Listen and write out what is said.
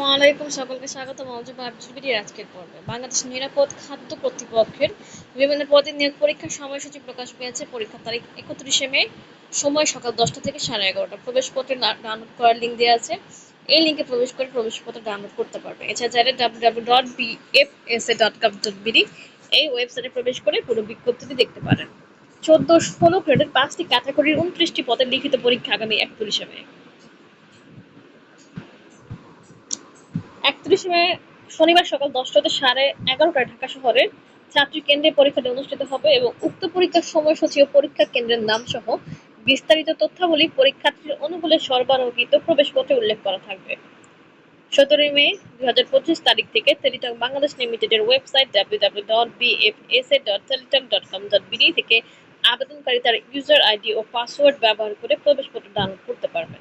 আসসালামাইকুম সকলকে স্বাগত মৌজুব আবজুবিটির আজকের পর্বে। বাংলাদেশ নিরাপদ খাদ্য কর্তৃপক্ষের বিভিন্ন পদে নিয়োগ পরীক্ষার সময়সূচি প্রকাশ পেয়েছে। পরীক্ষার তারিখ একত্রিশে মে, সময় সকাল দশটা থেকে সাড়ে এগারোটা। প্রবেশপত্রে ডাউনলোড করার লিঙ্ক দেওয়া আছে। এই লিঙ্কে প্রবেশ করে প্রবেশপত্র ডাউনলোড করতে পারবে। এছাড়া চাইলে W W dot B F S A dot gov dot BD এই ওয়েবসাইটে প্রবেশ করে পুরো বিজ্ঞপ্তিটি দেখতে পারেন। চোদ্দ ষোলো গ্রেডের পাঁচটি ক্যাটাগরির উনত্রিশটি পদের লিখিত পরীক্ষা আগামী একত্রিশে মে। একত্রিশে মে, শনিবার সকাল দশটাতে সাড়ে এগারোটায় ঢাকা শহরের ছাত্রী কেন্দ্রে পরীক্ষাটি অনুষ্ঠিত হবে এবং উক্ত পরীক্ষার সময়সূচি ও পরীক্ষা কেন্দ্রের নাম সহ বিস্তারিত তথ্যাবলী পরীক্ষার্থীর অনুকূলে সরবরাহকৃত প্রবেশপত্রে উল্লেখ করা থাকবে। সতেরোই মে দুই হাজার পঁচিশ তারিখ থেকে টেলিটক বাংলাদেশ লিমিটেডের website W W dot BFSA dot Teletalk dot com dot BD থেকে আবেদনকারী তার ইউজার আইডি ও পাসওয়ার্ড ব্যবহার করে প্রবেশপত্র ডাউনলোড করতে পারবেন